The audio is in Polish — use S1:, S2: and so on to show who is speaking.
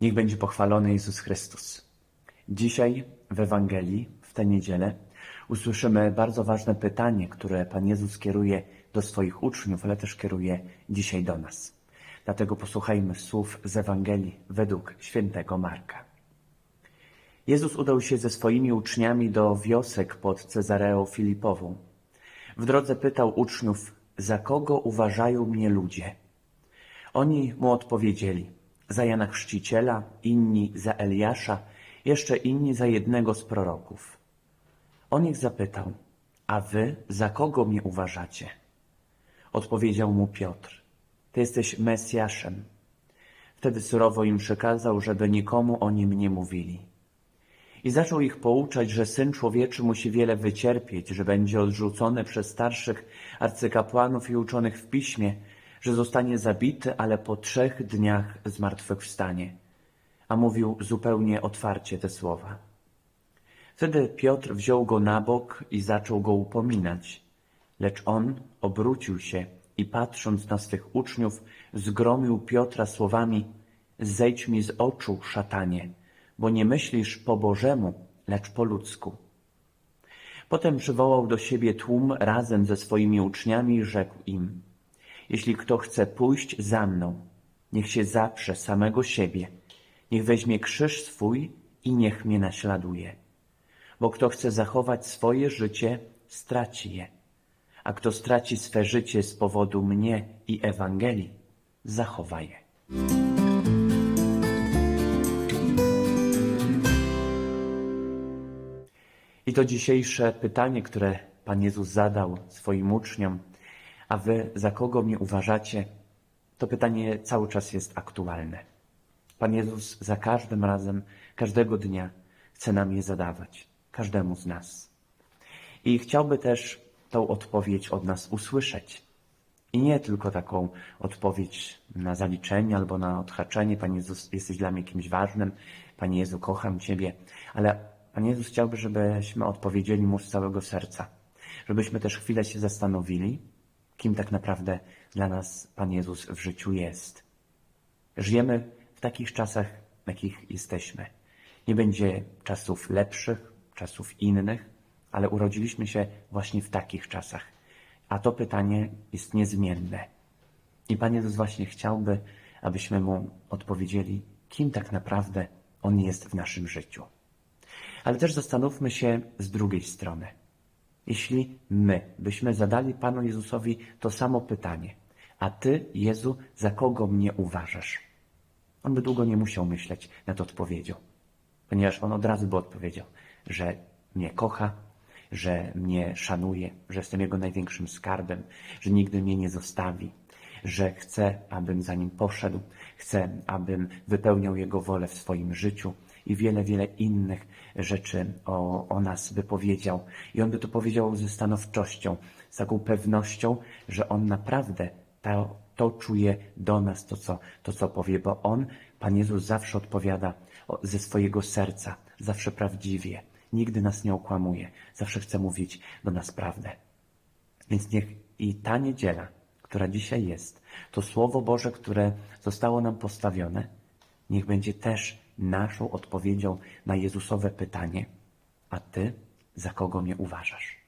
S1: Niech będzie pochwalony Jezus Chrystus. Dzisiaj w Ewangelii, w tę niedzielę, usłyszymy bardzo ważne pytanie, które Pan Jezus kieruje do swoich uczniów, ale też kieruje dzisiaj do nas. Dlatego posłuchajmy słów z Ewangelii według świętego Marka. Jezus udał się ze swoimi uczniami do wiosek pod Cezareą Filipową. W drodze pytał uczniów, za kogo uważają mnie ludzie? Oni mu odpowiedzieli, za Jana Chrzciciela, inni za Eliasza, jeszcze inni za jednego z proroków. On ich zapytał, a wy za kogo mnie uważacie? Odpowiedział mu Piotr, ty jesteś Mesjaszem. Wtedy surowo im przekazał, żeby nikomu o nim nie mówili. I zaczął ich pouczać, że Syn Człowieczy musi wiele wycierpieć, że będzie odrzucony przez starszych arcykapłanów i uczonych w piśmie, że zostanie zabity, ale po trzech dniach zmartwychwstanie. A mówił zupełnie otwarcie te słowa. Wtedy Piotr wziął go na bok i zaczął go upominać. Lecz on obrócił się i patrząc na swych uczniów, zgromił Piotra słowami Zejdź mi z oczu, szatanie, bo nie myślisz po Bożemu, lecz po ludzku. Potem przywołał do siebie tłum razem ze swoimi uczniami i rzekł im Jeśli kto chce pójść za mną, niech się zaprze samego siebie, niech weźmie krzyż swój i niech mnie naśladuje. Bo kto chce zachować swoje życie, straci je, a kto straci swe życie z powodu mnie i Ewangelii, zachowa je. I to dzisiejsze pytanie, które Pan Jezus zadał swoim uczniom, a wy za kogo mnie uważacie, to pytanie cały czas jest aktualne. Pan Jezus za każdym razem, każdego dnia chce nam je zadawać, każdemu z nas. I chciałby też tą odpowiedź od nas usłyszeć. I nie tylko taką odpowiedź na zaliczenie albo na odhaczenie, Panie Jezus, jesteś dla mnie kimś ważnym, Panie Jezu, kocham Ciebie, ale Pan Jezus chciałby, żebyśmy odpowiedzieli Mu z całego serca, żebyśmy też chwilę się zastanowili, kim tak naprawdę dla nas Pan Jezus w życiu jest. Żyjemy w takich czasach, w jakich jesteśmy. Nie będzie czasów lepszych, czasów innych, ale urodziliśmy się właśnie w takich czasach. A to pytanie jest niezmienne. I Pan Jezus właśnie chciałby, abyśmy Mu odpowiedzieli, kim tak naprawdę On jest w naszym życiu. Ale też zastanówmy się z drugiej strony. Jeśli my byśmy zadali Panu Jezusowi to samo pytanie, a Ty, Jezu, za kogo mnie uważasz? On by długo nie musiał myśleć nad odpowiedzią, ponieważ on od razu by odpowiedział, że mnie kocha, że mnie szanuje, że jestem jego największym skarbem, że nigdy mnie nie zostawi, że chce, abym za nim poszedł, chce, abym wypełniał jego wolę w swoim życiu i wiele, wiele innych rzeczy o, o nas by powiedział. I on by to powiedział ze stanowczością, z taką pewnością, że on naprawdę to, to czuje do nas, to co, to co powie, bo on, Pan Jezus, zawsze odpowiada ze swojego serca, zawsze prawdziwie. Nigdy nas nie okłamuje, zawsze chce mówić do nas prawdę. Więc niech i ta niedziela, która dzisiaj jest, to Słowo Boże, które zostało nam postawione, niech będzie też naszą odpowiedzią na Jezusowe pytanie, a Ty za kogo mnie uważasz?